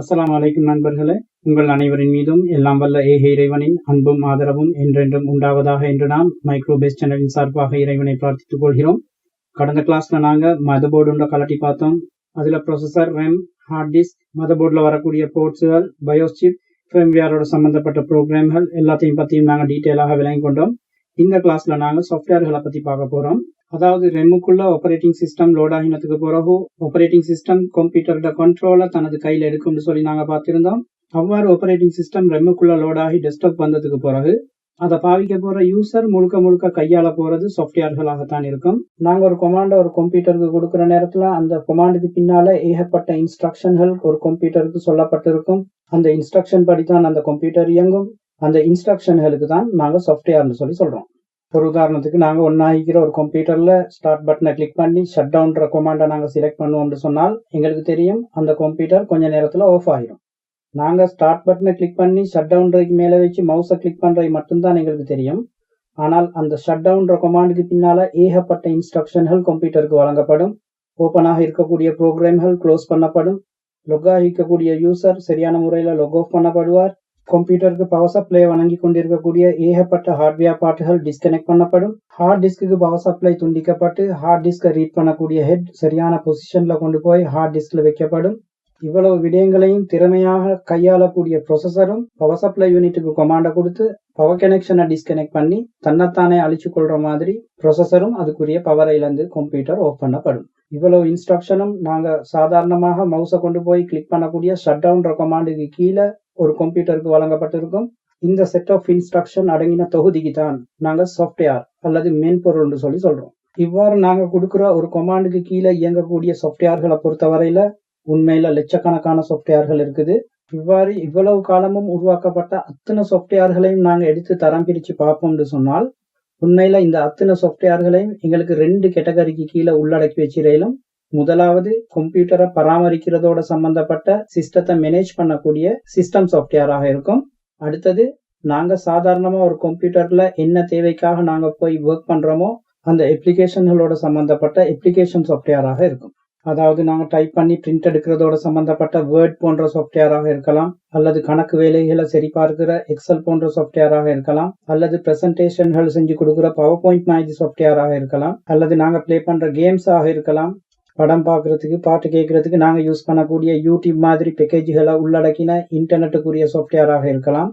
அஸ்லாம் வலைக்கும் நண்பர்களே உங்கள் அனைவரின் மீதும் எல்லாம் வல்ல ஏ இறைவனின் அன்பும் ஆதரவும் என்றென்றும் உண்டாவதாக என்று நாம் மைக்ரோபேஸ் சேனலின் சார்பாக இறைவனை பிரார்த்தித்துக் கொள்கிறோம். கடந்த கிளாஸ்ல நாங்க மதபோர்டு போர்டு கலட்டி பார்த்தோம். அதுல ப்ரொசஸர் ரெம் ஹார்ட் டிஸ்க் மதர் போர்டில் வரக்கூடிய போர்ட்ஸுகள் பயோஸ்டிப் ஃபேம்வேரோட சம்பந்தப்பட்ட ப்ரோக்ராம்கள் எல்லாத்தையும் பற்றியும் நாங்கள் டீட்டெயிலாக விளங்கி கொண்டோம். இந்த கிளாஸ்ல நாங்கள் சாஃப்ட்வேர்களை பற்றி பார்க்க போறோம். அதாவது ரெம்முக்குள்ள ஆப்ரேட்டிங் சிஸ்டம் லோட் ஆகினதுக்கு பிறகு ஆப்ரேட்டிங் சிஸ்டம் கம்ப்யூட்டரோட கண்ட்ரோலை தனது கையில் எடுக்கும்னு சொல்லி நாங்கள் பார்த்திருந்தோம். அவ்வாறு ஆப்ரேட்டிங் சிஸ்டம் ரெம்முக்குள்ள லோட் ஆகி டெஸ்க்டாப் வந்ததுக்கு பிறகு அதை பாவிக்க போற யூசர் முழுக்க முழுக்க கையாள போறது சாஃப்ட்வேர்களாகத்தான் இருக்கும். நாங்க ஒரு கொமாண்ட ஒரு கம்ப்யூட்டருக்கு கொடுக்குற நேரத்துல அந்த கொமாண்டுக்கு பின்னால ஏகப்பட்ட இன்ஸ்ட்ரக்ஷன்கள் ஒரு கம்ப்யூட்டருக்கு சொல்லப்பட்டிருக்கும். அந்த இன்ஸ்ட்ரக்ஷன் படி தான் அந்த கம்ப்யூட்டர் இயங்கும். அந்த இன்ஸ்ட்ரக்ஷன்களுக்கு தான் நாங்க சாஃப்ட்வேர்னு சொல்லி சொல்றோம். ஒரு உதாரணத்துக்கு நாங்கள் ஒன்றாகிக்கிற ஒரு கம்ப்யூட்டரில் ஸ்டார்ட் பட்டனை கிளிக் பண்ணி ஷட் டவுன்ற கொமாண்டை நாங்கள் செலக்ட் பண்ணுவோம்னு சொன்னால் எங்களுக்கு தெரியும் அந்த கம்ப்யூட்டர் கொஞ்ச நேரத்தில் ஆஃப் ஆகிடும் நாங்கள் ஸ்டார்ட் பட்டனை கிளிக் பண்ணி ஷட் டவுன்றைக்கு மேலே வச்சு மவுஸை கிளிக் பண்ணுறது மட்டும்தான் எங்களுக்கு தெரியும். ஆனால் அந்த ஷட் டவுன்ற கொமாண்டுக்கு பின்னால் ஏகப்பட்ட இன்ஸ்ட்ரக்ஷன்கள் கம்ப்யூட்டருக்கு வழங்கப்படும். ஓப்பனாக இருக்கக்கூடிய ப்ரோக்ராம்கள் க்ளோஸ் பண்ணப்படும். லொக் இருக்கக்கூடிய யூசர் சரியான முறையில் லொக் ஆஃப் பண்ணப்படுவார். கம்ப்யூட்டருக்கு பவர் சப்ளை வழங்கி கொண்டிருக்கக்கூடிய ஏகப்பட்ட ஹார்ட்வேர் பாட்டுகள் டிஸ்கனெக்ட் பண்ணப்படும். ஹார்ட் டிஸ்க்கு பவர் சப்ளை துண்டிக்கப்பட்டு ஹார்ட் டிஸ்கை ரீட் பண்ணக்கூடிய ஹெட் சரியான பொசிஷன்ல கொண்டு போய் ஹார்ட் டிஸ்க்ல வைக்கப்படும். இவ்வளவு விடயங்களையும் திறமையாக கையாளக்கூடிய ப்ரொசஸரும் பவர் சப்ளை யூனிட்டுக்கு கொமாண்டை கொடுத்து பவர் கனெக்ஷனை டிஸ்கனெக்ட் பண்ணி தன்னைத்தானே அழிச்சு கொள்ற மாதிரி ப்ரொசஸரும் அதுக்குரிய பவரை இழந்து கம்ப்யூட்டர் ஆஃப் பண்ணப்படும். இவ்வளவு இன்ஸ்ட்ரக்ஷனும் நாங்கள் சாதாரணமாக மவுஸை கொண்டு போய் கிளிக் பண்ணக்கூடிய ஷட் டவுன் கொமாண்டுக்கு கீழே ஒரு கம்ப்யூட்டருக்கு வழங்கப்பட்டிருக்கும். இந்த செட் ஆஃப் இன்ஸ்ட்ரக்ஷன் அடங்கின தொகுதிக்கு தான் நாங்கள் சாஃப்ட்வேர் அல்லது மென்பொருள்னு சொல்லி சொல்றோம். இவ்வாறு நாங்கள் கொடுக்குற ஒரு கொமாண்டுக்கு கீழே இயங்கக்கூடிய சாஃப்ட்வேர்களை பொறுத்தவரையில உண்மையில லட்சக்கணக்கான சாஃப்ட்வேர்கள் இருக்குது. இவ்வாறு இவ்வளவு காலமும் உருவாக்கப்பட்ட அத்தனை சாஃப்ட்வேர்களையும் நாங்க எடுத்து தரம் பிரிச்சு பார்ப்போம்னு சொன்னால் உண்மையில இந்த அத்தனை சாஃப்ட்வேர்களையும் எங்களுக்கு ரெண்டு கேட்டகரிக்கு கீழே உள்ளடக்கி வச்சிரையிலும் முதலாவது கம்ப்யூட்டரை பராமரிக்கிறதோட சம்பந்தப்பட்ட சிஸ்டத்தை மேனேஜ் பண்ணக்கூடிய சிஸ்டம் சாஃப்ட்வேராக இருக்கும். அடுத்தது நாங்க சாதாரணமா ஒரு கம்ப்யூட்டர்ல என்ன தேவைக்காக நாங்க போய் ஒர்க் பண்றோமோ அந்த அப்ளிகேஷன்களோட சம்பந்தப்பட்ட எப்ளிகேஷன் சாஃப்ட்வேராக இருக்கும். அதாவது நாங்கள் டைப் பண்ணி பிரிண்ட் எடுக்கிறதோட சம்பந்தப்பட்ட வேர்ட் போன்ற சாஃப்ட்வேராக இருக்கலாம் அல்லது கணக்கு வேலைகளை சரிபார்க்கிற எக்ஸல் போன்ற சாஃப்ட்வேராக இருக்கலாம் அல்லது பிரசன்டேஷன்கள் செஞ்சு கொடுக்குற பவர் பாயிண்ட் மாதிரி சாஃப்ட்வேராக இருக்கலாம் அல்லது நாங்கள் பிளே பண்ணுற கேம்ஸாக இருக்கலாம். படம் பார்க்கறதுக்கு பாட்டு கேட்கறதுக்கு நாங்கள் யூஸ் பண்ணக்கூடிய யூடியூப் மாதிரி பேக்கேஜ்களை உள்ளடக்கின இன்டர்நெட்டுக்குரிய சாஃப்ட்வேராக இருக்கலாம்.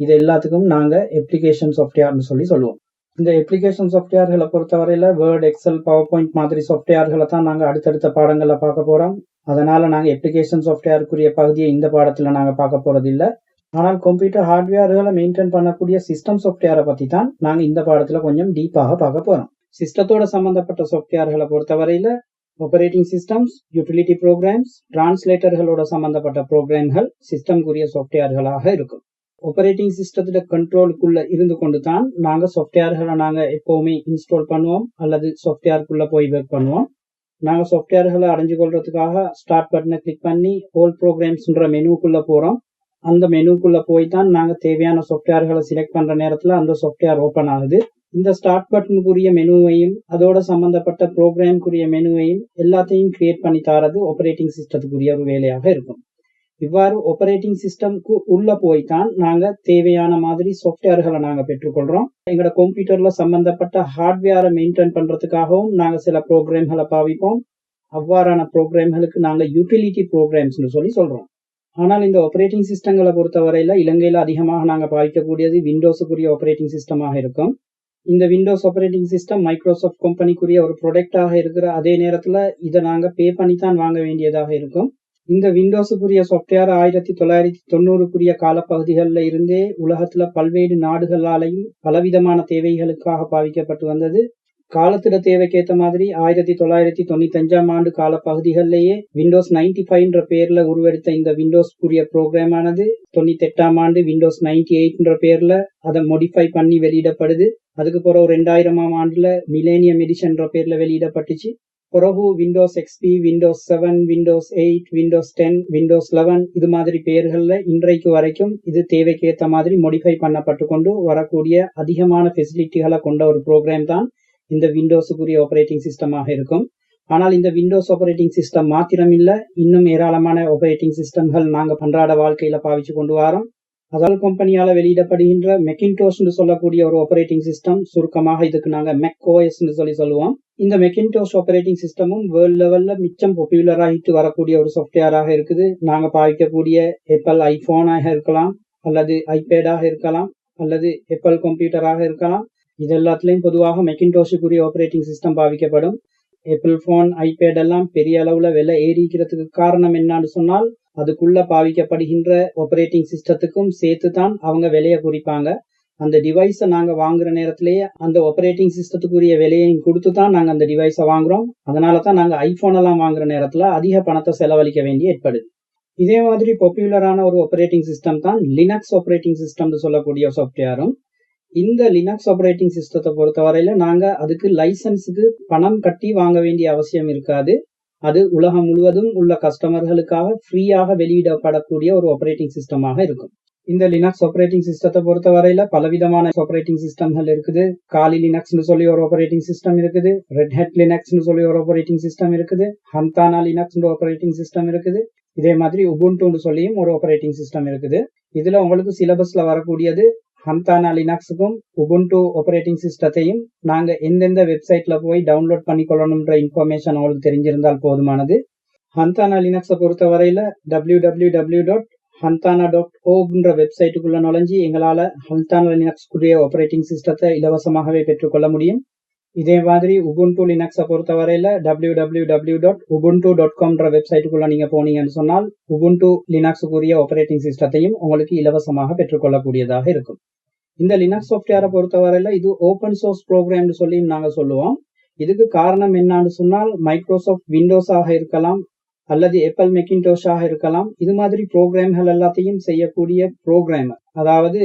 இது எல்லாத்துக்கும் நாங்கள் எப்ளிகேஷன் சாஃப்ட்வேர்னு சொல்லி சொல்லுவோம். இந்த எப்ளிகேஷன் சாஃப்ட்வேர்களை பொறுத்தவரையில் வேர்ட் எக்ஸல் பவர் பாயிண்ட் மாதிரி சாஃப்ட்வேர்களை தான் நாங்கள் அடுத்தடுத்த பாடங்களில் பார்க்க போகிறோம் அதனால நாங்கள் எப்ளிகேஷன் சாஃப்ட்வேருக்குரிய பகுதியை இந்த பாடத்தில் நாங்கள் பார்க்க போகிறது இல்லை ஆனால் கம்ப்யூட்டர் ஹார்ட்வேர்களை மெயின்டைன் பண்ணக்கூடிய சிஸ்டம் சாஃப்ட்வேரை பற்றி தான் நாங்கள் இந்த பாடத்தில் கொஞ்சம் டீப்பாக பார்க்க போகிறோம் சிஸ்டத்தோட சம்பந்தப்பட்ட சாஃப்ட்வேர்களை பொறுத்தவரையில் ஆப்பரேட்டிங் சிஸ்டம்ஸ் யூட்டிலிட்டி ப்ரோக்ராம்ஸ் டிரான்ஸ்லேட்டர்களோட சம்பந்தப்பட்ட ப்ரோக்ராம்கள் சிஸ்டம்குரிய சாஃப்ட்வேர்களாக இருக்கும். ஆப்ரேட்டிங் சிஸ்டத்தோட கண்ட்ரோலுக்குள்ள இருந்து கொண்டு தான் நாங்கள் சாஃப்ட்வேர்களை நாங்கள் எப்போவுமே இன்ஸ்டால் பண்ணுவோம் அல்லது சாஃப்ட்வேருக்குள்ள போய் ஒர்க் பண்ணுவோம். நாங்கள் சாஃப்ட்வேர்களை அடைஞ்சு கொள்றதுக்காக ஸ்டார்ட் பட்டனை கிளிக் பண்ணி ஹோல் ப்ரோக்ராம்ஸ்ன்ற மெனுக்குள்ள போகிறோம் அந்த மெனுக்குள்ள போய் தான் நாங்கள் தேவையான சாஃப்ட்வேர்களை செலக்ட் பண்ற நேரத்தில் அந்த சாஃப்ட்வேர் ஓப்பன் ஆகுது. இந்த ஸ்டார்ட் பட்டனுக்குரிய மெனுவையும் அதோட சம்பந்தப்பட்ட ப்ரோக்ராம்க்குரிய மெனுவையும் எல்லாத்தையும் கிரியேட் பண்ணி தாரது ஆப்ரேட்டிங் சிஸ்டத்துக்குரிய ஒரு வேலையாக இருக்கும். இவ்வாறு ஆப்பரேட்டிங் சிஸ்டம்க்கு உள்ள போய் தான் நாங்க தேவையான மாதிரி சாஃப்ட்வேர்களை நாங்க பெற்றுக்கொள்றோம். எங்களோட கம்ப்யூட்டர்ல சம்பந்தப்பட்ட ஹார்ட்வேரை மெயின்டைன் பண்றதுக்காகவும் நாங்க சில ப்ரோக்ராம்களை பாவிப்போம். அவ்வாறான ப்ரோக்ராம்களுக்கு நாங்க யூட்டிலிட்டி ப்ரோக்ராம்ஸ்னு சொல்லி சொல்றோம். ஆனால் இந்த ஆப்ரேட்டிங் சிஸ்டங்களை பொறுத்தவரையில இலங்கையில அதிகமாக நாங்க பாவிக்கக்கூடியது விண்டோஸுக்குரிய ஆப்ரேட்டிங் சிஸ்டமாக இருக்கும். இந்த விண்டோஸ் ஆப்ரேட்டிங் சிஸ்டம் மைக்ரோசாஃப்ட் கம்பெனிக்குரிய ஒரு ப்ரொடக்டாக இருக்கிற அதே நேரத்தில் இதை நாங்கள் பே பண்ணி தான் வாங்க வேண்டியதாக இருக்கும். இந்த விண்டோஸுக்குரிய சாஃப்ட்வேர் ஆயிரத்தி தொள்ளாயிரத்தி தொண்ணூறுக்குரிய காலப்பகுதிகளில் இருந்தே உலகத்துல பல்வேறு நாடுகளாலையும் பலவிதமான தேவைகளுக்காக பாவிக்கப்பட்டு வந்தது. காலத்திட தேவைக்கேற்ற மாதிரி ஆயிரத்தி தொள்ளாயிரத்தி தொண்ணூத்தி அஞ்சாம் ஆண்டு கால பகுதிகளிலேயே விண்டோஸ் நைன்டி ஃபைவ்ன்ற பேர்ல உருவெடுத்த இந்த விண்டோஸ் புரிய ப்ரோக்ராம் ஆனது தொண்ணூத்தி எட்டாம் ஆண்டு விண்டோஸ் நைன்டி எயிட்ன்ற பேர்ல அதை மோடிஃபை பண்ணி வெளியிடப்படுது. அதுக்கு பிறகு ரெண்டாயிரமாம் ஆண்டுல மிலேனியம் எடிஷன்ற பேர்ல வெளியிடப்பட்டுச்சு. பிறகு Windows XP Windows seven Windows eight Windows ten Windows eleven இது மாதிரி பெயர்களில் இன்றைக்கு வரைக்கும் இது தேவைக்கேற்ற மாதிரி மோடிஃபை பண்ணப்பட்டு கொண்டு வரக்கூடிய அதிகமான ஃபெசிலிட்டிகளை கொண்ட ஒரு ப்ரோக்ராம் தான் இந்த விண்டோஸுக்குரிய ஆப்ரேட்டிங் சிஸ்டமாக இருக்கும். ஆனால் இந்த விண்டோஸ் ஆபரேட்டிங் சிஸ்டம் மாத்திரமில்லை இன்னும் ஏராளமான ஆபரேட்டிங் சிஸ்டம்கள் நாங்க பன்றாட வாழ்க்கையில பாவிச்சு கொண்டு வரோம். அதால் கம்பெனியால வெளியிடப்படுகின்ற மெக்கின்டோஸ் சொல்லக்கூடிய ஒரு ஆபரேட்டிங் சிஸ்டம் சுருக்கமாக இதுக்கு நாங்க மெக் சொல்லி சொல்லுவோம். இந்த மெக்கின்டோஸ் ஆபரேட்டிங் சிஸ்டமும் வேர்ல்ட் லெவல்ல மிச்சம் பாப்புலர் ஆகிட்டு வரக்கூடிய ஒரு சாஃப்ட்வேராக இருக்குது. நாங்க பாவிக்கக்கூடிய ஏப்பல் ஐபோனாக இருக்கலாம் அல்லது ஐபேடாக இருக்கலாம் அல்லது ஏப்பல் கம்ப்யூட்டராக இருக்கலாம். இது எல்லாத்துலயும் பொதுவாக மெக்கின்டோஷுக்குரிய ஆபரேட்டிங் சிஸ்டம் பாவிக்கப்படும். ஏப்பிள் போன் ஐபேட் எல்லாம் பெரிய அளவுல விலை ஏறிக்கிறதுக்கு காரணம் என்னன்னு சொன்னால் அதுக்குள்ள பாவிக்கப்படுகின்ற ஆப்ரேட்டிங் சிஸ்டத்துக்கும் சேர்த்து தான் அவங்க விலையை குறிப்பாங்க. அந்த டிவைஸை நாங்கள் வாங்குற நேரத்திலேயே அந்த ஆப்ரேட்டிங் சிஸ்டத்துக்குரிய விலையையும் கொடுத்து தான் நாங்கள் அந்த டிவைஸை வாங்குறோம். அதனால தான் நாங்கள் ஐஃபோனெல்லாம் எல்லாம் வாங்குற நேரத்தில் அதிக பணத்தை செலவழிக்க வேண்டி ஏற்படுது. இதே மாதிரி பாப்புலரான ஒரு ஆப்ரேட்டிங் சிஸ்டம் தான் லினக்ஸ் ஆப்ரேட்டிங் சிஸ்டம்னு சொல்லக்கூடிய சாஃப்ட்வேரும் இந்த லினக்ஸ் ஆப்ரேட்டிங் சிஸ்டத்தை பொறுத்தவரையில நாங்கள் அதுக்கு லைசன்ஸுக்கு பணம் கட்டி வாங்க வேண்டிய அவசியம் இருக்காது. அது உலகம் முழுவதும் உள்ள கஸ்டமர்களுக்காக ஃப்ரீயாக வெளியிடப்படக்கூடிய ஒரு ஆப்ரேட்டிங் சிஸ்டமாக இருக்கும். இந்த லினக்ஸ் ஆப்ரேட்டிங் சிஸ்டத்தை பொறுத்தவரையில பலவிதமான ஆப்ரேட்டிங் சிஸ்டம்கள் இருக்குது. காலி லினக்ஸ்னு சொல்லி ஒரு ஆப்ரேட்டிங் சிஸ்டம் இருக்குது. ரெட் ஹெட் லினக்ஸ்னு சொல்லி ஒரு ஆப்ரேட்டிங் சிஸ்டம் இருக்குது. ஹந்தானா லினக்ஸ் ஆப்ரேட்டிங் சிஸ்டம் இருக்குது. இதே மாதிரி உபுண்டுன்னு சொல்லியும் ஒரு ஆப்ரேட்டிங் சிஸ்டம் இருக்குது. இதுல உங்களுக்கு சிலபஸ்ல வரக்கூடியது ஹந்தானா லினக்ஸுக்கும் உபுண்டு ஆப்ரேட்டிங் சிஸ்டத்தையும் நாங்கள் எந்தெந்த வெப்சைட்ல போய் டவுன்லோட் பண்ணிக்கொள்ளணுன்ற இன்ஃபர்மேஷன் உங்களுக்கு தெரிஞ்சிருந்தால் போதுமானது. ஹந்தானா லினக்ஸை பொறுத்தவரையில் W W W dot Hanthana dot ஓப்ன்ற வெப்சைட்டுக்குள்ள நுழைஞ்சி எங்களால் ஹந்தானா லினக்ஸ்க்குரிய ஆப்ரேட்டிங் சிஸ்டத்தை இலவசமாகவே பெற்றுக்கொள்ள முடியும். இதே மாதிரி உபுண்டு லினக்ஸை பொறுத்தவரையில W W W dot Ubuntu dot காம்ன்ற வெப்சைட்டுக்குள்ள நீங்க போனீங்கன்னு சொன்னால் உபுண்டு லினக்ஸுக்குரிய ஆபரேட்டிங் சிஸ்டத்தையும் உங்களுக்கு இலவசமாக பெற்றுக்கொள்ளக்கூடியதாக இருக்கும். இந்த லினக்ஸ் சாஃப்ட்வேரை பொறுத்தவரையில இது ஓபன் சோர்ஸ் ப்ரோக்ராம்னு சொல்லி நாங்க சொல்லுவோம். இதுக்கு காரணம் என்னன்னு சொன்னால் மைக்ரோசாஃப்ட் விண்டோஸாக இருக்கலாம் அல்லது எப்பல் மெக்கின்டோஷாக இருக்கலாம். இது மாதிரி ப்ரோக்ராம்கள் எல்லாத்தையும் செய்யக்கூடிய ப்ரோக்ராமர் அதாவது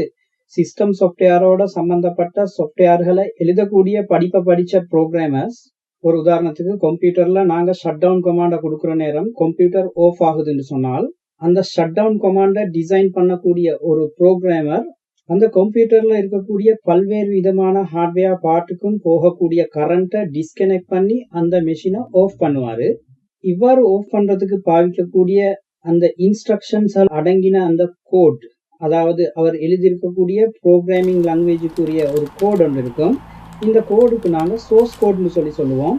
சிஸ்டம் சாஃப்ட்வேரோட சம்பந்தப்பட்ட சாஃப்ட்வேர்களை எழுதக்கூடிய படிப்பை படிச்ச ப்ரோக்ராமர்ஸ் ஒரு உதாரணத்துக்கு கம்ப்யூட்டர்ல நாங்க ஷட் டவுன் கமாண்ட கொடுக்குற நேரம் கம்ப்யூட்டர் ஆஃப் ஆகுதுன்னு சொன்னால் அந்த ஷட் டவுன் கமாண்ட டிசைன் பண்ணக்கூடிய ஒரு ப்ரோக்ராமர் அந்த கம்ப்யூட்டர்ல இருக்கக்கூடிய பல்வேறு விதமான ஹார்ட்வேர் பார்ட்டுக்கும் போகக்கூடிய கரண்ட்டை டிஸ்கனெக்ட் பண்ணி அந்த மெஷினை ஆஃப் பண்ணுவாரு. இவ்வாறு ஆஃப் பண்றதுக்கு பாவிக்கக்கூடிய அந்த இன்ஸ்ட்ரக்ஷன்ஸ் அடங்கின அந்த கோட் அதாவது அவர் எழுதியிருக்கக்கூடிய ப்ரோக்ராமிங் லாங்குவேஜுக்குரிய ஒரு கோடு ஒன்று இருக்கும். இந்த கோடுக்கு நாங்கள் சோர்ஸ் கோட்னு சொல்லி சொல்லுவோம்.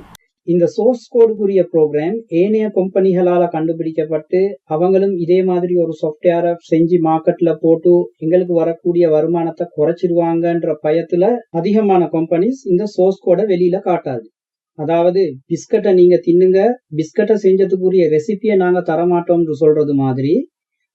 இந்த சோர்ஸ் கோடுக்குரிய ப்ரோக்ராம் ஏனைய கம்பெனிகளால் கண்டுபிடிக்கப்பட்டு அவங்களும் இதே மாதிரி ஒரு சாஃப்ட்வேரை செஞ்சு மார்க்கெட்டில் போட்டு எங்களுக்கு வரக்கூடிய வருமானத்தை குறைச்சிருவாங்கன்ற பயத்தில் அதிகமான கம்பெனிஸ் இந்த சோர்ஸ் கோடை வெளியில காட்டாது. அதாவது பிஸ்கட்டை நீங்க தின்னுங்க பிஸ்கட்டை செஞ்சதுக்குரிய ரெசிபியை நாங்க தரமாட்டோம்னு சொல்றது மாதிரி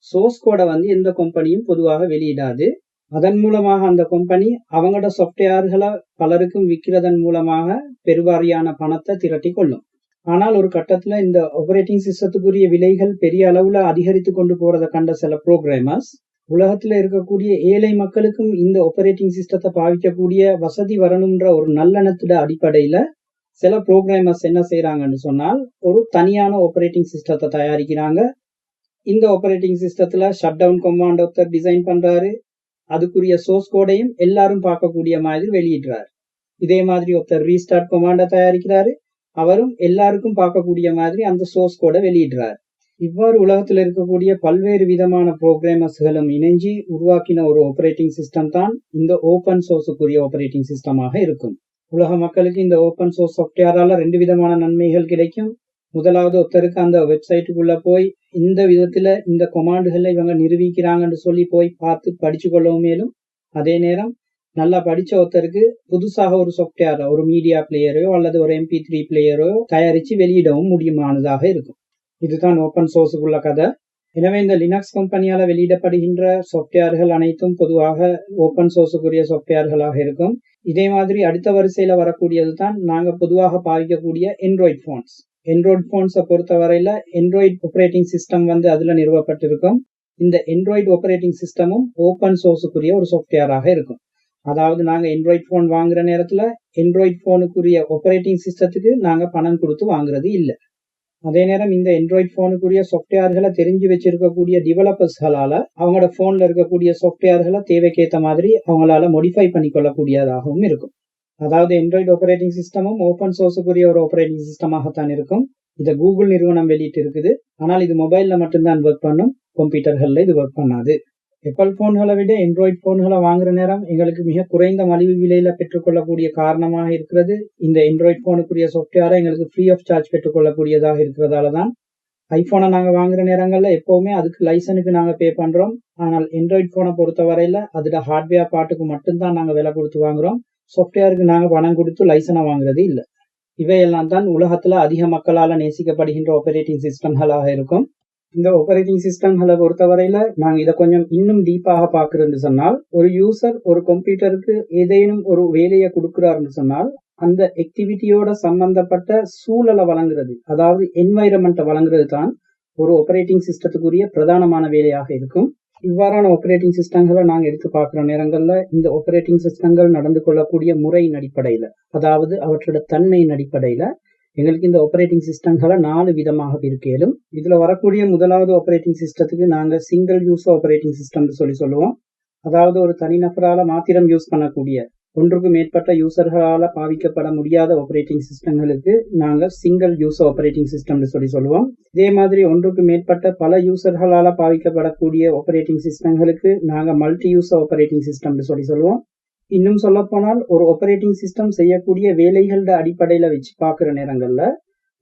சோர்ஸ் கோடை வந்து எந்த கம்பெனியும் பொதுவாக வெளியிடாது. அதன் மூலமாக அந்த கம்பெனி அவங்களோட சாஃப்ட்வேர்களை பலருக்கும் விற்கிறதன் மூலமாக பெருவாரியான பணத்தை திரட்டி கொள்ளும். ஆனால் ஒரு கட்டத்துல இந்த ஆபரேட்டிங் சிஸ்டத்துக்குரிய விலைகள் பெரிய அளவுல அதிகரித்து கொண்டு போறதை கண்ட சில ப்ரோக்ராமர்ஸ் உலகத்துல இருக்கக்கூடிய ஏழை மக்களுக்கும் இந்த ஆபரேட்டிங் சிஸ்டத்தை பாவிக்கக்கூடிய வசதி வரணும்ன்ற ஒரு நல்லெண்ணத்திட அடிப்படையில சில ப்ரோக்ராமர்ஸ் என்ன செய்யறாங்கன்னு சொன்னால் ஒரு தனியான ஆபரேட்டிங் சிஸ்டத்தை தயாரிக்கிறாங்க. இந்த ஆப்ரேட்டிங் சிஸ்டத்தில் ஷட் டவுன் கமாண்ட் ஒருத்தர் டிசைன் பண்ணுறாரு அதுக்குரிய சோர்ஸ் கோடையும் எல்லாரும் பார்க்கக்கூடிய மாதிரி வெளியிடுறாரு. இதே மாதிரி ஒருத்தர் ரீஸ்டார்ட் கமாண்ட தயாரிக்கிறாரு. அவரும் எல்லாருக்கும் பார்க்கக்கூடிய மாதிரி அந்த சோர்ஸ் கோடை வெளியிடுறாரு. இவ்வாறு உலகத்தில் இருக்கக்கூடிய பல்வேறு விதமான ப்ரோக்ராமர்ஸ்களும் இணைஞ்சி உருவாக்கின ஒரு ஆபரேட்டிங் சிஸ்டம் தான் இந்த ஓபன் சோர்ஸுக்குரிய ஆப்ரேட்டிங் சிஸ்டமாக இருக்கும். உலக மக்களுக்கு இந்த ஓபன் சோர்ஸ் சாஃப்ட்வேரால ரெண்டு விதமான நன்மைகள் கிடைக்கும். முதலாவது ஒருத்தருக்கு அந்த வெப்சைட்டுக்குள்ள போய் இந்த விதத்துல இந்த கொமாண்டுகளை இவங்க நிரூபிக்கிறாங்கன்னு சொல்லி போய் பார்த்து படிச்சு கொள்ளவும் மேலும். அதே நேரம் நல்லா படிச்ச ஒருத்தருக்கு புதுசாக ஒரு சாஃப்ட்வேர் ஒரு மீடியா பிளேயரையோ அல்லது ஒரு எம்பி த்ரீ பிளேயரோ தயாரிச்சு வெளியிடவும் முடியுமானதாக இருக்கும். இதுதான் ஓப்பன் சோர்ஸுக்குள்ள கதை. எனவே இந்த லினக்ஸ் கம்பெனியால வெளியிடப்படுகின்ற சாஃப்ட்வேர்கள் அனைத்தும் பொதுவாக ஓப்பன் சோர்ஸுக்குரிய சாஃப்ட்வேர்களாக இருக்கும். இதே மாதிரி அடுத்த வரிசையில வரக்கூடியது தான் நாங்க பொதுவாக பாவிக்கக்கூடிய எண்ட்ராய்ட் போன்ஸ் என்ட்ராய்ட் போன்ஸை பொறுத்தவரையில என்ட்ராய்ட் ஆப்ரேட்டிங் சிஸ்டம் வந்து அதுல நிறுவப்பட்டிருக்கும். இந்த என்ட்ராய்டு ஆப்ரேட்டிங் சிஸ்டமும் ஓப்பன் சோர்ஸுக்குரிய ஒரு சாஃப்ட்வேராக இருக்கும். அதாவது நாங்க என்ட்ராய்ட் ஃபோன் வாங்குற நேரத்துல எண்ட்ராய்ட் ஃபோனுக்குரிய ஆப்ரேட்டிங் சிஸ்டத்துக்கு நாங்க பணம் கொடுத்து வாங்குறது இல்லை. அதே நேரம் இந்த என்ட்ராய்ட் ஃபோனுக்குரிய சாஃப்ட்வேர்களை தெரிஞ்சு வச்சிருக்கக்கூடிய டிவலப்பர்ஸ்களால அவங்களோட ஃபோனில் இருக்கக்கூடிய சாஃப்ட்வேர்களை தேவைக்கேற்ற மாதிரி அவங்களால மோடிஃபை பண்ணி கொள்ளக்கூடியதாகவும் இருக்கும். அதாவது Android ஆப்ரேட்டிங் சிஸ்டமும் ஓப்பன் சோர்ஸுக்குரிய ஒரு ஆப்ரேட்டிங் சிஸ்டமாகத்தான் இருக்கும். இதை கூகுள் நிறுவனம் வெளியிட்டு இருக்குது. ஆனால் இது மொபைல்ல மட்டும்தான் ஒர்க் பண்ணும். கம்ப்யூட்டர்களில் இது ஒர்க் பண்ணாது. எப்பல் போன்களை விட Android போன்களை வாங்குற நேரம் எங்களுக்கு மிக குறைந்த மலிவு விலையில பெற்றுக்கொள்ளக்கூடிய காரணமாக இருக்கிறது. இந்த Android போனுக்குரிய சாஃப்ட்வேரை எங்களுக்கு ஃப்ரீ ஆஃப் சார்ஜ் பெற்றுக்கொள்ளக்கூடியதாக இருக்கிறதால தான் ஐபோனை நாங்கள் வாங்குற நேரங்களில் எப்பவுமே அதுக்கு லைசனுக்கு நாங்கள் பே பண்ணுறோம் ஆனால் Android போனை பொறுத்த வரையில அதோட ஹார்ட்வேர் பாட்டுக்கு மட்டும்தான் நாங்கள் விலை கொடுத்து வாங்குறோம். சாஃப்ட்வேருக்கு நாங்கள் பணம் கொடுத்து லைசனை வாங்குறது இல்ல. இவையெல்லாம் தான் உலகத்துல அதிக மக்களால் நேசிக்கப்படுகின்ற ஆப்பரேட்டிங் சிஸ்டம்களாக இருக்கும். இந்த ஆப்பரேட்டிங் சிஸ்டம்களை பொறுத்தவரையில நாங்கள் இதை கொஞ்சம் இன்னும் டீப்பாக பார்க்குறோம்னு சொன்னால் ஒரு யூசர் ஒரு கம்ப்யூட்டருக்கு ஏதேனும் ஒரு வேலையை கொடுக்குறாருன்னு சொன்னால் அந்த ஆக்டிவிட்டியோட சம்பந்தப்பட்ட சூழலை வழங்குறது அதாவது என்வைரன்மெண்ட்டை வழங்குறது தான் ஒரு ஆப்பரேட்டிங் சிஸ்டத்துக்குரிய பிரதானமான வேலையாக இருக்கும். இவ்வாறான ஆப்ரேட்டிங் சிஸ்டங்களை நாங்க எடுத்து பார்க்குற நேரங்கள்ல இந்த ஆப்ரேட்டிங் சிஸ்டங்கள் நடந்து கொள்ளக்கூடிய முறையின் அடிப்படையில அதாவது அவற்றோட தன்மையின் அடிப்படையில எங்களுக்கு இந்த ஆப்ரேட்டிங் சிஸ்டங்களை நாலு விதமாக பிரிக்கலும். இதுல வரக்கூடிய முதலாவது ஆப்ரேட்டிங் சிஸ்டத்துக்கு நாங்க சிங்கிள் யூஸ் ஆப்ரேட்டிங் சிஸ்டம் சொல்லி சொல்லுவோம். அதாவது ஒரு தனிநபரால மாத்திரம் யூஸ் பண்ணக்கூடிய ஒன்றுக்கு மேற்பட்ட யூசர்களால் பாவிக்கப்பட முடியாத ஆப்ரேட்டிங் சிஸ்டங்களுக்கு நாங்க சிங்கிள் யூஸ் ஆப்ரேட்டிங் சிஸ்டம்னு சொல்லி சொல்லுவோம். இதே மாதிரி ஒன்றுக்கு மேற்பட்ட பல யூசர்களால பாவிக்கப்படக்கூடிய ஆப்ரேட்டிங் சிஸ்டங்களுக்கு நாங்க மல்டி யூஸ் ஆப்ரேட்டிங் சிஸ்டம்னு சொல்லி சொல்லுவோம். இன்னும் சொல்லப்போனால் ஒரு ஆப்ரேட்டிங் சிஸ்டம் செய்யக்கூடிய வேலைகளோட அடிப்படையில வச்சு பார்க்குற நேரங்களில்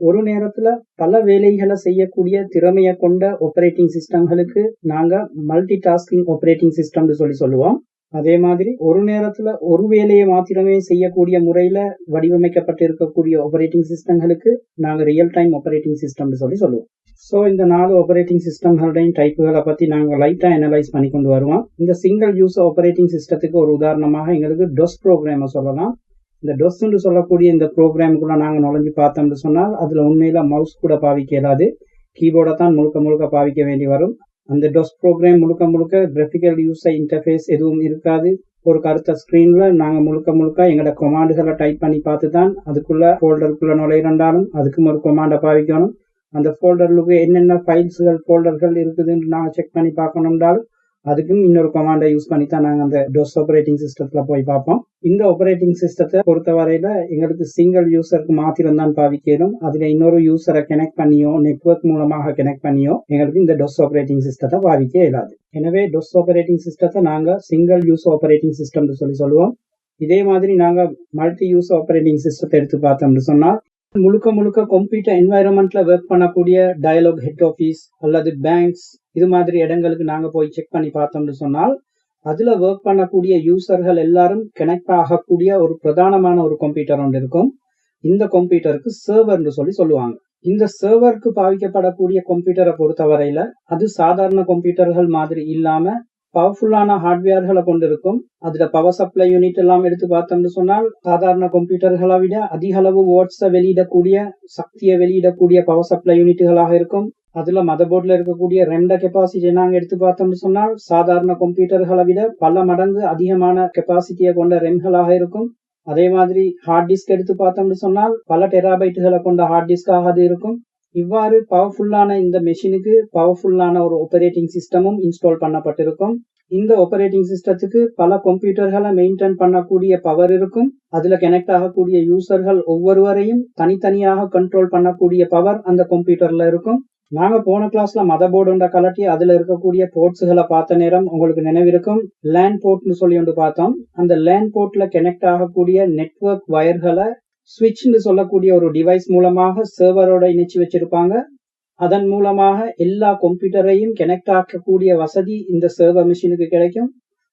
ஒரு நேரத்துல பல வேலைகளை செய்யக்கூடிய திறமையை கொண்ட ஆப்ரேட்டிங் சிஸ்டங்களுக்கு நாங்க மல்டி டாஸ்கிங் ஆப்ரேட்டிங் சிஸ்டம்னு சொல்லி சொல்லுவோம். அதே மாதிரி ஒரு நேரத்துல ஒரு வேலையை மாத்திரமே செய்யக்கூடிய முறையில வடிவமைக்கப்பட்டு இருக்கக்கூடிய ஆப்பரேட்டிங் சிஸ்டங்களுக்கு நாங்க ரியல் டைம் ஆபரேட்டிங் சிஸ்டம் சொல்லி சொல்லுவோம். ஸோ இந்த நாலு ஆபரேட்டிங் சிஸ்டம்களுடைய டைப்புகளை பத்தி நாங்க லைட்டா அனலைஸ் பண்ணி கொண்டு வருவோம். இந்த சிங்கிள் யூஸ் ஆபரேட்டிங் சிஸ்டத்துக்கு ஒரு உதாரணமாக எங்களுக்கு டொஸ் ப்ரோக்ராமை சொல்லலாம். இந்த டொஸ்ன்னு சொல்லக்கூடிய இந்த ப்ரோக்ராமுக்குள்ள நாங்க நுழைஞ்சு பார்த்தோம்னு சொன்னால் அதுல உண்மையில மவுஸ் கூட பாவிக்க இயலாது. கீபோர்டை தான் முழுக்க முழுக்க பாவிக்க வேண்டி வரும். அந்த டொஸ் ப்ரோக்ராம் முழுக்க முழுக்க கிராஃபிக்கல் யூசர் இன்டர்ஃபேஸ் எதுவும் இருக்காது. ஒரு கருத்த ஸ்க்ரீன்ல நாங்க முழுக்க முழுக்க எங்களோட கொமாண்டுகளை டைப் பண்ணி பார்த்து தான் அதுக்குள்ள ஃபோல்டருக்குள்ள நுழையிறண்டாலும் அதுக்கும் ஒரு கொமாண்டை பாவிக்கணும். அந்த ஃபோல்டருக்கு என்னென்ன ஃபைல்ஸ்கள் ஃபோல்டர்கள் இருக்குதுன்னு நாங்கள் செக் பண்ணி பார்க்கணும்னாலும் அதுக்கும் இன்னொரு கமாண்டை யூஸ் பண்ணி தான் நாங்கள் அந்த டோஸ் ஆப்பரேட்டிங் சிஸ்டத்தில் போய் பார்ப்போம். இந்த ஆப்ரேட்டிங் சிஸ்டத்தை பொறுத்தவரையில எங்களுக்கு சிங்கிள் யூசருக்கு மாத்திரம் தான் பாவிக்கணும் அதில் இன்னொரு யூசரை கனெக்ட் பண்ணியோ நெட்ஒர்க் மூலமாக கனெக்ட் பண்ணியோ எங்களுக்கு இந்த டொஸ் ஆப்ரேட்டிங் சிஸ்டத்தை பாவிக்க இயலாது. எனவே டொஸ் ஆப்ரேட்டிங் சிஸ்டத்தை நாங்கள் சிங்கிள் யூஸ் ஆப்ரேட்டிங் சிஸ்டம் சொல்லி சொல்லுவோம். இதே மாதிரி நாங்கள் மல்டி யூஸ் ஆப்பரேட்டிங் சிஸ்டத்தை எடுத்து பார்த்தோம்னு சொன்னால் முழுக்க முழுக்க கம்ப்யூட்டர் என்வாயரன்மெண்ட்ல ஒர்க் பண்ணக்கூடிய டயலாக் ஹெட் ஆஃபீஸ் அல்லது பேங்க்ஸ் இது மாதிரி இடங்களுக்கு நாங்க போய் செக் பண்ணி பார்த்தோம்னு சொன்னால் அதுல ஒர்க் பண்ணக்கூடிய யூசர்கள் எல்லாரும் கனெக்ட் ஆகக்கூடிய ஒரு பிரதானமான ஒரு கம்ப்யூட்டர் ஒன்று இருக்கும். இந்த கம்ப்யூட்டருக்கு சர்வர்னு சொல்லி சொல்லுவாங்க. இந்த சர்வருக்கு பாவிக்கப்படக்கூடிய கம்ப்யூட்டரை பொறுத்தவரையில அது சாதாரண கம்ப்யூட்டர்கள் மாதிரி இல்லாம பவர்ஃபுல்லான ஹார்ட்வேர்களை கொண்டிருக்கும். அதுல பவர் சப்ளை யூனிட் எல்லாம் எடுத்து பார்த்தோம்னு சொன்னால் சாதாரண கம்ப்யூட்டர்களை விட அதிக அளவு ஓட்ஸை வெளியிடக்கூடிய சக்தியை வெளியிடக்கூடிய பவர் சப்ளை யூனிட்டுகளாக இருக்கும். அதுல மதர் இருக்கக்கூடிய ரெம்ட கெப்பாசிட்டி நாங்க எடுத்து பார்த்தோம்னு சொன்னால் சாதாரண கம்ப்யூட்டர்களை விட பல மடங்கு அதிகமான கெப்பாசிட்டியை கொண்ட ரெம்களாக இருக்கும். அதே மாதிரி ஹார்ட் டிஸ்க் எடுத்து பார்த்தோம்னு சொன்னால் பல டெராபைட்டுகளை கொண்ட ஹார்ட் டிஸ்காக அது இருக்கும். இவ்வாறு பவர்ஃபுல்லான இந்த மெஷினுக்கு பவர்ஃபுல்லான ஒரு ஆப்பரேட்டிங் சிஸ்டமும் இன்ஸ்டால் பண்ணப்பட்டிருக்கும். இந்த ஆப்பரேட்டிங் சிஸ்டத்துக்கு பல கம்ப்யூட்டர்களை மெயின்டைன் பண்ணக்கூடிய பவர் இருக்கும். அதுல கனெக்ட் ஆகக்கூடிய யூசர்கள் ஒவ்வொருவரையும் தனித்தனியாக கண்ட்ரோல் பண்ணக்கூடிய பவர் அந்த கம்ப்யூட்டர்ல இருக்கும். நாங்க போன கிளாஸ்ல மத போர்டு கலட்டி அதுல இருக்கக்கூடிய போர்ட்ஸுகளை பார்த்த நேரம் உங்களுக்கு நினைவிருக்கும். லேண்ட் போர்ட்னு சொல்லி ஒன்று பார்த்தோம். அந்த லேண்ட் போர்ட்ல கனெக்ட் ஆகக்கூடிய நெட்ஒர்க் வயர்களை ஸ்விட்ச்னு சொல்லக்கூடிய ஒரு டிவைஸ் மூலமாக சர்வரோட இணைச்சு வச்சிருப்பாங்க. அதன் மூலமாக எல்லா கம்ப்யூட்டரையும் கனெக்ட் ஆக்கக்கூடிய வசதி இந்த சர்வர் மிஷினுக்கு கிடைக்கும்.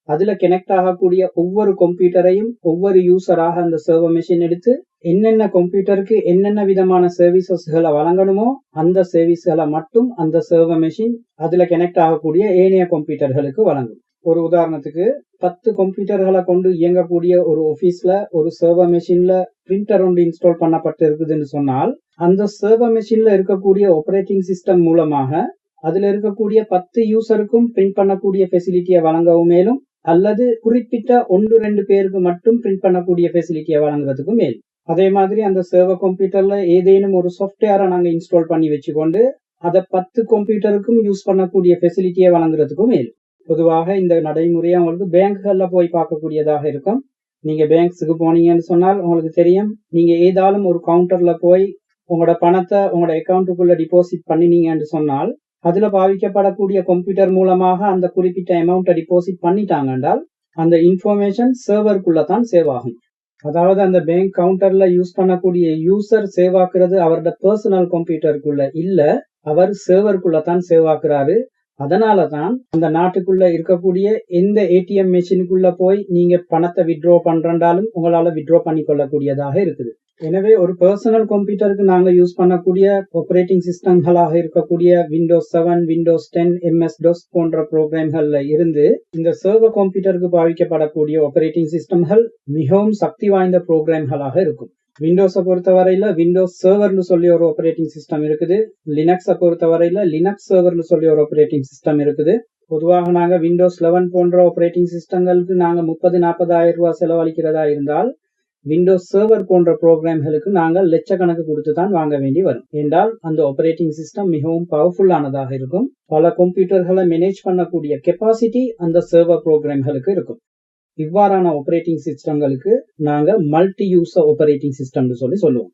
அதுல கனெக்ட் ஆகக்கூடிய ஒவ்வொரு கம்ப்யூட்டரையும் ஒவ்வொரு யூசராக அந்த சர்வர் மிஷின் எடுத்து என்னென்ன கம்ப்யூட்டருக்கு என்னென்ன விதமான சர்வீசஸ்களை வழங்கணுமோ அந்த சர்வீஸ்களை மட்டும் அந்த சர்வர் மிஷின் அதுல கனெக்ட் ஆகக்கூடிய ஏனைய கம்ப்யூட்டர்களுக்கு வழங்கும். ஒரு உதாரணத்துக்கு பத்து கம்ப்யூட்டர்களை கொண்டு இயங்கக்கூடிய ஒரு ஆபீஸ்ல ஒரு சர்வர் மெஷின்ல பிரிண்டர் ஒன்று இன்ஸ்டால் பண்ணப்பட்டு இருக்குதுன்னு சொன்னால் அந்த சர்வர் மெஷின்ல இருக்கக்கூடிய ஆப்பரேட்டிங் சிஸ்டம் மூலமாக அதுல இருக்கக்கூடிய பத்து யூசருக்கும் பிரிண்ட் பண்ணக்கூடிய ஃபெசிலிட்டியை வழங்கவும் மேலும் அல்லது குறிப்பிட்ட ஒன்று ரெண்டு பேருக்கு மட்டும் பிரிண்ட் பண்ணக்கூடிய ஃபெசிலிட்டியை வழங்குறதுக்கும் மேல். அதே மாதிரி அந்த சர்வர் கம்ப்யூட்டர்ல ஏதேனும் ஒரு சாஃப்ட்வேரை நாங்கள் இன்ஸ்டால் பண்ணி வச்சுக்கொண்டு அதை பத்து கம்ப்யூட்டருக்கும் யூஸ் பண்ணக்கூடிய ஃபெசிலிட்டியை வழங்குறதுக்கும் மேல். பொதுவாக இந்த நடைமுறையை உங்களுக்கு பேங்க்குகள்ல போய் பார்க்கக்கூடியதாக இருக்கும். நீங்க பேங்க்ஸுக்கு போனீங்கன்னு சொன்னால் உங்களுக்கு தெரியும். நீங்க ஏதாலும் ஒரு கவுண்டர்ல போய் உங்களோட பணத்தை உங்களோட அக்கௌண்ட்டுக்குள்ள டிபாசிட் பண்ணினீங்கன்னு சொன்னால் அதுல பாவிக்கப்படக்கூடிய கம்ப்யூட்டர் மூலமாக அந்த குறிப்பிட்ட அமௌண்ட்டை டிபாசிட் பண்ணிட்டாங்க என்றால் அந்த இன்ஃபர்மேஷன் சர்வருக்குள்ள தான் சேவ் ஆகும். அதாவது அந்த பேங்க் கவுண்டர்ல யூஸ் பண்ணக்கூடிய யூசர் சேவ் ஆக்குறது அவரோட பர்சனல் கம்ப்யூட்டருக்குள்ள இல்ல அவர் சர்வருக்குள்ள தான் சேவ் ஆக்குறாரு. அதனால தான் அந்த நாட்டுக்குள்ள இருக்கக்கூடிய எந்த ஏடிஎம் மெஷினுக்குள்ள போய் நீங்க பணத்தை வித்ட்ரா பண்றண்டாலும் உங்களால வித்ட்ரா பண்ணி கொள்ளக்கூடியதாக இருக்குது. எனவே ஒரு பர்சனல் கம்ப்யூட்டருக்கு நாங்க யூஸ் பண்ணக்கூடிய ஆப்ரேட்டிங் சிஸ்டம்களாக இருக்கக்கூடிய Windows seven Windows ten MS DOS போன்ற ப்ரோக்ராம்கள்ல இருந்து இந்த சர்வர் கம்ப்யூட்டருக்கு பாவிக்கப்படக்கூடிய ஆப்ரேட்டிங் சிஸ்டம்கள் மிகவும் சக்தி வாய்ந்த ப்ரோக்ராம்களாக இருக்கும். விண்டோஸை பொறுத்தவரையில விண்டோஸ் சர்வர்னு சொல்லி ஒரு ஆப்ரேட்டிங் சிஸ்டம் இருக்குது. லினக்ஸை பொறுத்தவரையில லினக்ஸ் சர்வர்னு சொல்லி ஒரு ஆப்ரேட்டிங் சிஸ்டம் இருக்குது. பொதுவாக நாங்கள் விண்டோஸ் லெவன் போன்ற ஆப்ரேட்டிங் சிஸ்டங்களுக்கு நாங்கள் முப்பது நாற்பதாயிரம் ரூபாய் செலவழிக்கிறதா இருந்தால் விண்டோஸ் சர்வர் போன்ற ப்ரோக்ராம்களுக்கு நாங்கள் லட்சக்கணக்கு கொடுத்து தான் வாங்க வேண்டி வரும். என்றால் அந்த ஆபரேட்டிங் சிஸ்டம் மிகவும் பவர்ஃபுல்லானதாக இருக்கும். பல கம்ப்யூட்டர்களை மேனேஜ் பண்ணக்கூடிய கெப்பாசிட்டி அந்த சர்வர் ப்ரோக்ராம்களுக்கு இருக்கும். இவ்வாறான ஆபரேட்டிங் சிஸ்டங்களுக்கு நாங்க மல்டி யூசர் ஆபரேட்டிங் சிஸ்டம்னு சொல்லி சொல்லுவோம்.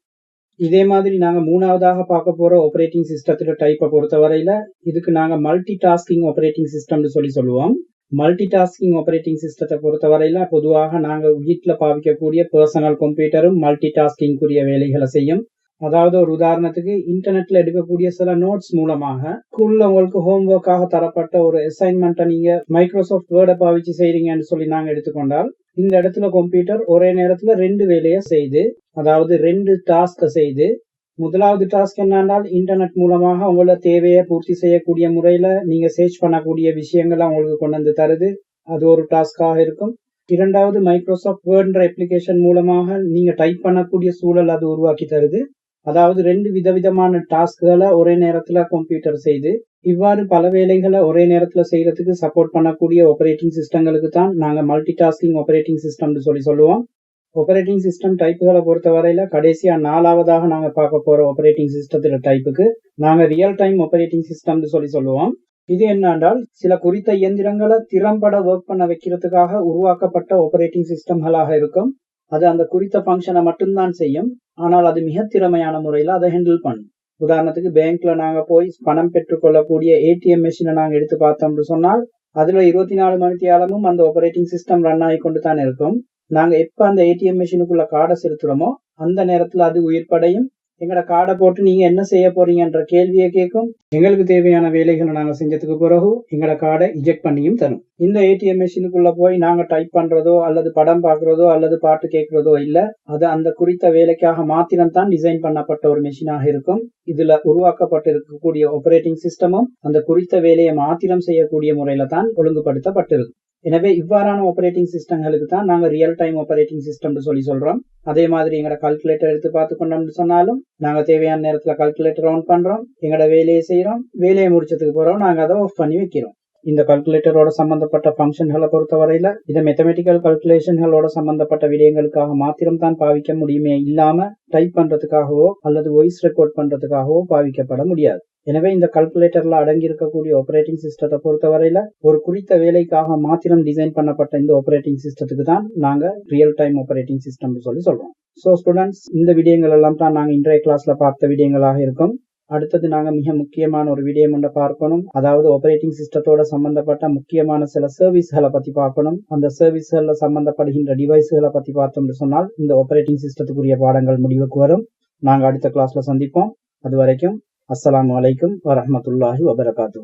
இதே மாதிரி நாங்க மூணாவதாக பார்க்க போற ஆபரேட்டிங் சிஸ்டத்தில் டைப்பை பொறுத்தவரையில இதுக்கு நாங்க மல்டி டாஸ்கிங் ஆபரேட்டிங் சிஸ்டம்னு சொல்லி சொல்லுவோம். மல்டி டாஸ்கிங் ஆப்ரேட்டிங் சிஸ்டத்தை பொறுத்தவரையில பொதுவாக நாங்கள் வீட்டில் பாவிக்கக்கூடிய பர்சனல் கம்ப்யூட்டரும் மல்டி டாஸ்கிங்குரிய வேலைகளை செய்யும். அதாவது ஒரு உதாரணத்துக்கு இன்டர்நெட்ல எடுக்கக்கூடிய சில நோட்ஸ் மூலமாக ஸ்கூல்ல உங்களுக்கு ஹோம்ஒர்க்காக தரப்பட்ட ஒரு அசைன்மெண்ட்டை நீங்க மைக்ரோசாஃப்ட் வேர்டை பாவிச்சு செய்றீங்கன்னு சொல்லி நாங்க எடுத்துக்கொண்டால் இந்த இடத்துல கம்ப்யூட்டர் ஒரே நேரத்துல ரெண்டு வேலையை செய்து அதாவது ரெண்டு டாஸ்க செய்து முதலாவது டாஸ்க் என்னன்னால் இன்டர்நெட் மூலமாக உங்களோட தேவையை பூர்த்தி செய்யக்கூடிய முறையில நீங்க சேர்ச் பண்ணக்கூடிய விஷயங்களை உங்களுக்கு கொண்டு வந்து தருது. அது ஒரு டாஸ்காக இருக்கும். இரண்டாவது மைக்ரோசாஃப்ட் வேர்ட்ன்ற அப்ளிகேஷன் மூலமாக நீங்க டைப் பண்ணக்கூடிய சூழல் அது உருவாக்கி தருது. அதாவது ரெண்டு விதவிதமான டாஸ்க்களை ஒரே நேரத்துல கம்ப்யூட்டர் செய்து இவ்வாறு பல வேலைகளை ஒரே நேரத்துல செய்யறதுக்கு சப்போர்ட் பண்ணக்கூடிய ஆப்ரேட்டிங் சிஸ்டங்களுக்கு தான் நாங்க மல்டி டாஸ்கிங் ஆப்ரேட்டிங் சிஸ்டம்னு சொல்லி சொல்லுவோம். ஆப்ரேட்டிங் சிஸ்டம் டைப்புகளை பொறுத்த வரையில கடைசியா நாலாவதாக நாங்க பார்க்க போற ஆப்ரேட்டிங் சிஸ்டத்துல டைப்புக்கு நாங்க ரியல் டைம் ஆப்ரேட்டிங் சிஸ்டம்னு சொல்லி சொல்லுவோம். இது என்னென்றால் சில குறித்த இயந்திரங்களை திறம்பட ஒர்க் பண்ண வைக்கிறதுக்காக உருவாக்கப்பட்ட ஆப்ரேட்டிங் சிஸ்டம்களாக இருக்கும். அது அந்த குறித்த ஃபங்க்ஷனை மட்டும்தான் செய்யும். ஆனால் அது மிக திறமையான முறையில் அதை ஹேண்டில் பண்ணும். உதாரணத்துக்கு பேங்க்ல நாங்க போய் பணம் பெற்றுக்கொள்ளக்கூடிய ஏடிஎம் மிஷினை நாங்க எடுத்து பார்த்தோம்னு சொன்னால் அதுல இருபத்தி நாலு மணி நேரமும் அந்த ஆப்ரேட்டிங் சிஸ்டம் ரன் ஆகி கொண்டு தான் இருக்கும். நாங்க எப்ப அந்த ஏடிஎம் மிஷினுக்குள்ள கார்டை செலுத்துறோமோ அந்த நேரத்துல அது உயிர்ப்படையும் எங்களோட கார்டை போட்டு நீங்க என்ன செய்ய போறீங்கன்ற கேள்வியை கேட்கும். எங்களுக்கு தேவையான வேலைகளை நாங்க செஞ்சதுக்கு பிறகு எங்களோட கார்டை இஜெக்ட் பண்ணியும் தரும். இந்த ஏடிஎம் மிஷினுக்குள்ள போய் நாங்க டைப் பண்றதோ அல்லது படம் பாக்குறதோ அல்லது பாட்டு கேட்கறதோ இல்ல அது அந்த குறித்த வேலைக்காக மாத்திரம் தான் டிசைன் பண்ணப்பட்ட ஒரு மிஷினாக இருக்கும். இதுல உருவாக்கப்பட்டிருக்கக்கூடிய ஆபரேட்டிங் சிஸ்டமும் அந்த குறித்த வேலையை மாத்திரம் செய்யக்கூடிய முறையில தான் ஒழுங்குபடுத்தப்பட்டிருக்கும் எனவே இவ்வாறான ஆபரேட்டிங் சிஸ்டங்களுக்கு தான் நாங்கள் ரியல் டைம் ஆபரேட்டிங் சிஸ்டம்னு சொல்லி சொல்றோம். அதே மாதிரி எங்களோட கால்குலேட்டர் எடுத்து பார்த்து கொண்டோம்னு சொன்னாலும் நாங்க தேவையான நேரத்துல கால்குலேட்டர் ஆன் பண்றோம். எங்களோட வேலையை செய்யறோம் வேலையை முடிச்சதுக்கு போறோம் நாங்க அதை ஆஃப் பண்ணி வைக்கிறோம். இந்த கல்குலேட்டரோட சம்பந்தப்பட்ட ஃபங்க்ஷன்களை பொறுத்தவரையில இதை மெத்தமெட்டிக்கல் கல்குலேஷன்களோட சம்பந்தப்பட்ட விடயங்களுக்காக மாத்திரம் தான் பாவிக்க முடியுமே இல்லாம டைப் பண்றதுக்காகவோ அல்லது வாய்ஸ் ரெக்கார்ட் பண்றதுக்காகவோ பாவிக்கப்பட முடியாது. எனவே இந்த கல்குலேட்டர்ல அடங்கி இருக்கக்கூடிய ஆபரேட்டிங் சிஸ்டத்தை பொறுத்தவரையில ஒரு குறித்த வேலைக்காக மாத்திரம் டிசைன் பண்ணப்பட்ட இந்த ஆபரேட்டிங் சிஸ்டத்துக்கு தான் நாங்க ரியல் டைம் ஆபரேட்டிங் சிஸ்டம் சொல்லி சொல்றோம். ஸோ ஸ்டூடெண்ட்ஸ் இந்த விடயங்கள் எல்லாம் தான் நாங்க இன்றைய கிளாஸ்ல பார்த்த விடயங்களாக இருக்கும். அடுத்தது நாங்கள் மிக முக்கியமான ஒரு விடயம் ஒன்றை பார்க்கணும். அதாவது ஆப்ரேட்டிங் சிஸ்டத்தோட சம்பந்தப்பட்ட முக்கியமான சில சர்வீஸ்களை பற்றி பார்க்கணும். அந்த சர்வீஸ்களில் சம்பந்தப்படுகின்ற டிவைஸ்களை பற்றி பார்த்தோம்னு சொன்னால் இந்த ஆப்ரேட்டிங் சிஸ்டத்துக்குரிய பாடங்கள் முடிவுக்கு வரும். நாங்கள் அடுத்த கிளாஸில் சந்திப்போம். அது வரைக்கும் அஸ்லாம் அலைக்கும் வரமத்துல்லாஹி வபரகாத்து